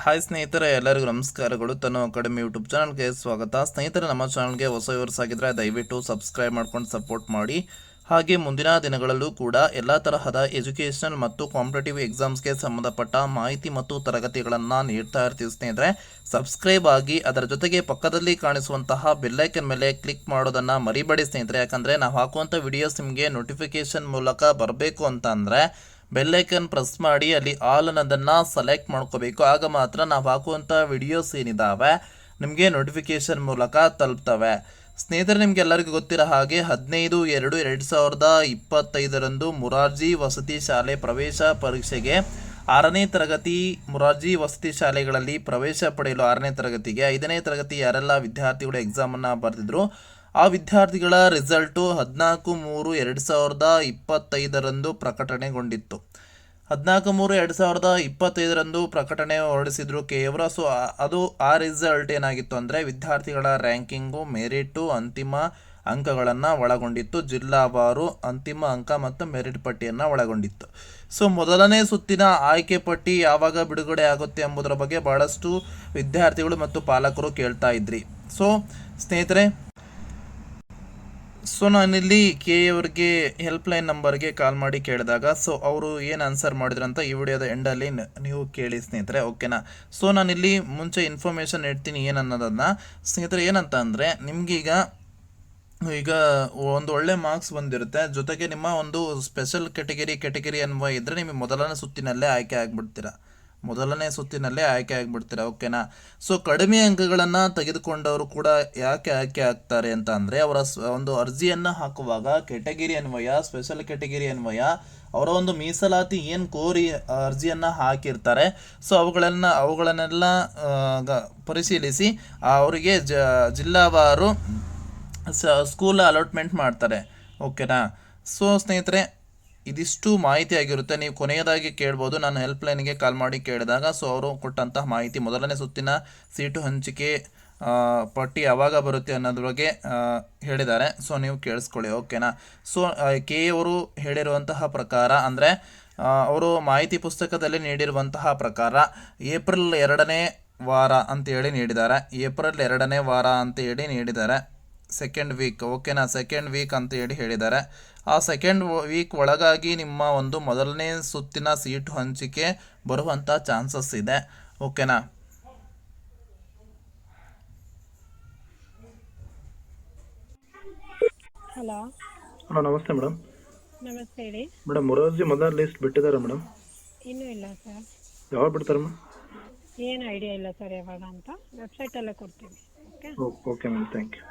Hi ಸ್ನೇಹಿತರೆ, ಎಲ್ಲರಿಗೂ ನಮಸ್ಕಾರಗಳು. ತನ್ನ ಅಕಾಡೆಮಿ ಯೂಟ್ಯೂಬ್ ಚಾನಲ್ಗೆ ಸ್ವಾಗತ. ಸ್ನೇಹಿತರೆ, ನಮ್ಮ ಚಾನಲ್ಗೆ ಹೊಸ ವ್ಯೂವರ್ಸ್ ಆಗಿದ್ರೆ ದಯವಿಟ್ಟು ಸಬ್ಸ್ಕ್ರೈಬ್ ಮಾಡ್ಕೊಂಡು ಸಪೋರ್ಟ್ ಮಾಡಿ. ಹಾಗೆ ಮುಂದಿನ ದಿನಗಳಲ್ಲೂ ಕೂಡ ಎಲ್ಲ ತರಹದ ಎಜುಕೇಷನಲ್ ಮತ್ತು ಕಾಂಪಿಟೇಟಿವ್ ಎಕ್ಸಾಮ್ಸ್ಗೆ ಸಂಬಂಧಪಟ್ಟ ಮಾಹಿತಿ ಮತ್ತು ತರಗತಿಗಳನ್ನು ನೀಡ್ತಾ ಇರ್ತೀವಿ ಸ್ನೇಹಿತರೆ. ಸಬ್ಸ್ಕ್ರೈಬ್ ಆಗಿ ಅದರ ಜೊತೆಗೆ ಪಕ್ಕದಲ್ಲಿ ಕಾಣಿಸುವಂತಹ ಬೆಲ್ಲೈಕನ್ ಮೇಲೆ ಕ್ಲಿಕ್ ಮಾಡೋದನ್ನು ಮರಿಬೇಡಿ ಸ್ನೇಹಿತರೆ. ಯಾಕಂದರೆ ನಾವು ಹಾಕುವಂಥ ವಿಡಿಯೋಸ್ ನಿಮಗೆ ನೋಟಿಫಿಕೇಶನ್ ಮೂಲಕ ಬರಬೇಕು ಅಂತ ಬೆಲ್ಲೈಕನ್ ಪ್ರೆಸ್ ಮಾಡಿ, ಅಲ್ಲಿ ಆಲ್ ಅನ್ನೋದನ್ನು ಸೆಲೆಕ್ಟ್ ಮಾಡ್ಕೋಬೇಕು. ಆಗ ಮಾತ್ರ ನಾವು ಹಾಕುವಂಥ ವಿಡಿಯೋಸ್ ಏನಿದ್ದಾವೆ ನಿಮಗೆ ನೋಟಿಫಿಕೇಶನ್ ಮೂಲಕ ತಲುಪ್ತವೆ. ಸ್ನೇಹಿತರೆ, ನಿಮಗೆಲ್ಲರಿಗೂ ಗೊತ್ತಿರೋ ಹಾಗೆ ಹದಿನೈದು ಎರಡು ಎರಡು ಸಾವಿರದ ಇಪ್ಪತ್ತೈದರಂದು ಮುರಾರ್ಜಿ ವಸತಿ ಶಾಲೆ ಪ್ರವೇಶ ಪರೀಕ್ಷೆಗೆ ಆರನೇ ತರಗತಿ ಮುರಾರ್ಜಿ ವಸತಿ ಶಾಲೆಗಳಲ್ಲಿ ಪ್ರವೇಶ ಪಡೆಯಲು ಆರನೇ ತರಗತಿಗೆ ಐದನೇ ತರಗತಿ ಯಾರೆಲ್ಲ ವಿದ್ಯಾರ್ಥಿಗಳು ಎಕ್ಸಾಮನ್ನು ಬರೆದಿದ್ರು ಆ ವಿದ್ಯಾರ್ಥಿಗಳ ರಿಸಲ್ಟು ಹದಿನಾಲ್ಕು ಮೂರು ಎರಡು ಸಾವಿರದ ಇಪ್ಪತ್ತೈದರಂದು ಪ್ರಕಟಣೆಗೊಂಡಿತ್ತು. ಹದಿನಾಲ್ಕು ಮೂರು ಎರಡು ಸಾವಿರದ ಇಪ್ಪತ್ತೈದರಂದು ಪ್ರಕಟಣೆ ಹೊರಡಿಸಿದ್ರು ಕೇವಲ, ಸೊ ಅದು ಆ ರಿಸಲ್ಟ್ ಏನಾಗಿತ್ತು ಅಂದರೆ ವಿದ್ಯಾರ್ಥಿಗಳ ರ್ಯಾಂಕಿಂಗು, ಮೆರಿಟು, ಅಂತಿಮ ಅಂಕಗಳನ್ನು ಒಳಗೊಂಡಿತ್ತು. ಜಿಲ್ಲಾವಾರು ಅಂತಿಮ ಅಂಕ ಮತ್ತು ಮೆರಿಟ್ ಪಟ್ಟಿಯನ್ನು ಒಳಗೊಂಡಿತ್ತು. ಸೊ ಮೊದಲನೇ ಸುತ್ತಿನ ಆಯ್ಕೆ ಪಟ್ಟಿ ಯಾವಾಗ ಬಿಡುಗಡೆ ಆಗುತ್ತೆ ಎಂಬುದರ ಬಗ್ಗೆ ಭಾಳಷ್ಟು ವಿದ್ಯಾರ್ಥಿಗಳು ಮತ್ತು ಪಾಲಕರು ಕೇಳ್ತಾ ಇದ್ರಿ. ಸೊ ಸ್ನೇಹಿತರೆ ಸೊ ನಾನಿಲ್ಲಿ ಕೆ ಅವ್ರಿಗೆ ಹೆಲ್ಪ್ಲೈನ್ ನಂಬರ್ಗೆ ಕಾಲ್ ಮಾಡಿ ಕೇಳಿದಾಗ ಸೊ ಅವರು ಏನು ಆನ್ಸರ್ ಮಾಡಿದ್ರು ಅಂತ ಈ ವಿಡಿಯೋದ ಎಂಡಲ್ಲಿ ನೀವು ಕೇಳಿ ಸ್ನೇಹಿತರೆ ಓಕೆನಾ ಸೊ ನಾನಿಲ್ಲಿ ಮುಂಚೆ ಇನ್ಫಾರ್ಮೇಷನ್ ಇಡ್ತೀನಿ ಏನನ್ನೋದನ್ನು ಸ್ನೇಹಿತರೆ, ಏನಂತ ಅಂದರೆ, ನಿಮಗೀಗ ಈಗ ಒಂದು ಒಳ್ಳೆ ಮಾರ್ಕ್ಸ್ ಬಂದಿರುತ್ತೆ. ಜೊತೆಗೆ ನಿಮ್ಮ ಒಂದು ಸ್ಪೆಷಲ್ ಕೆಟಗರಿ ಕೆಟಗರಿ ಅನ್ವಯ ಇದ್ದರೆ ನಿಮಗೆ ಮೊದಲನೇ ಸುತ್ತಿನಲ್ಲೇ ಆಯ್ಕೆ ಆಗಿಬಿಡ್ತೀರಾ. ಮೊದಲನೇ ಸುತ್ತಿನಲ್ಲೇ ಆಯ್ಕೆ ಆಗಿಬಿಡ್ತೀರಾ? ಓಕೆನಾ? ಸೊ ಕಡಿಮೆ ಅಂಕಗಳನ್ನು ತೆಗೆದುಕೊಂಡವರು ಕೂಡ ಯಾಕೆ ಆಯ್ಕೆ ಆಗ್ತಾರೆ ಅಂತ ಅಂದರೆ, ಅವರ ಒಂದು ಅರ್ಜಿಯನ್ನು ಹಾಕುವಾಗ ಕೆಟಗಿರಿ ಅನ್ವಯ ಸ್ಪೆಷಲ್ ಕೆಟಗಿರಿ ಅನ್ವಯ, ಅವರ ಒಂದು ಮೀಸಲಾತಿ ಏನು ಕೋರಿ ಅರ್ಜಿಯನ್ನು ಹಾಕಿರ್ತಾರೆ. ಸೊ ಅವುಗಳನ್ನು, ಅವುಗಳನ್ನೆಲ್ಲ ಪರಿಶೀಲಿಸಿ ಅವರಿಗೆ ಜ, ಜಿಲ್ಲಾವಾರು ಸ್ಕೂಲ್ ಅಲಾಟ್ಮೆಂಟ್ ಮಾಡ್ತಾರೆ. ಓಕೆನಾ? ಸೊ ಸ್ನೇಹಿತರೆ ಇದಿಷ್ಟು ಮಾಹಿತಿ ಆಗಿರುತ್ತೆ. ನೀವು ಕೊನೆಯದಾಗಿ ಕೇಳ್ಬೋದು. ನಾನು ಹೆಲ್ಪ್ಲೈನ್ಗೆ ಕಾಲ್ ಮಾಡಿ ಕೇಳಿದಾಗ ಸೊ ಅವರು ಕೊಟ್ಟಂತಹ ಮಾಹಿತಿ ಮೊದಲನೇ ಸುತ್ತಿನ ಸೀಟು ಹಂಚಿಕೆ ಪಟ್ಟಿ ಯಾವಾಗ ಬರುತ್ತೆ ಅನ್ನೋದ್ರ ಬಗ್ಗೆ ಹೇಳಿದ್ದಾರೆ. ಸೊ ನೀವು ಕೇಳಿಸ್ಕೊಳ್ಳಿ. ಓಕೆನಾ? ಸೊ ಕೆ ಅವರು ಹೇಳಿರುವಂತಹ ಪ್ರಕಾರ ಅಂದರೆ ಅವರು ಮಾಹಿತಿ ಪುಸ್ತಕದಲ್ಲಿ ನೀಡಿರುವಂತಹ ಪ್ರಕಾರ ಏಪ್ರಿಲ್ ಎರಡನೇ ವಾರ ಅಂತೇಳಿ ನೀಡಿದ್ದಾರೆ. ಏಪ್ರಿಲ್ ಎರಡನೇ ವಾರ ಅಂತೇಳಿ ನೀಡಿದ್ದಾರೆ. ಸೆಕೆಂಡ್ ವೀಕ್ ಓಕೆನಾ ಸೆಕೆಂಡ್ ವೀಕ್ ಅಂತ ಹೇಳಿ ಹೇಳಿದ್ದಾರೆ ಆ ಸೆಕೆಂಡ್ ವೀಕ್ ಒಳಗಾಗಿ ನಿಮ್ಮ ಒಂದು ಮೊದಲನೇ ಸುತ್ತಿನ ಸೀಟ್ ಹಂಚಿಕೆ ಬರುವಂಥ ಚಾನ್ಸಸ್ ಇದೆ. ಓಕೆನಾ ಹಲೋ ಹಲೋ ನಮಸ್ತೆ ಮೇಡಮ್ ನಮಸ್ತೆ ಹೇಳಿ. ಮೇಡಮ್ ಮೊರಾರ್ಜಿ ಮೊದಲ ಲಿಸ್ಟ್ ಬಿಟ್ಟಿದ್ದಾರೆ ಮೇಡಮ್ ಇನ್ನೂ ಇಲ್ಲ ಸರ್ ಯಾವಾಗ ಬಿಡ್ತಾರೆ ಮೇಡಮ್ ಏನು ಐಡಿಯಾ ಇಲ್ಲ ಸರ್ ಯಾವಾಗ ಅಂತ. ವೆಬ್ಸೈಟಲ್ಲೇ ಕೊಡ್ತೀವಿ. Okay okay ma'am thank you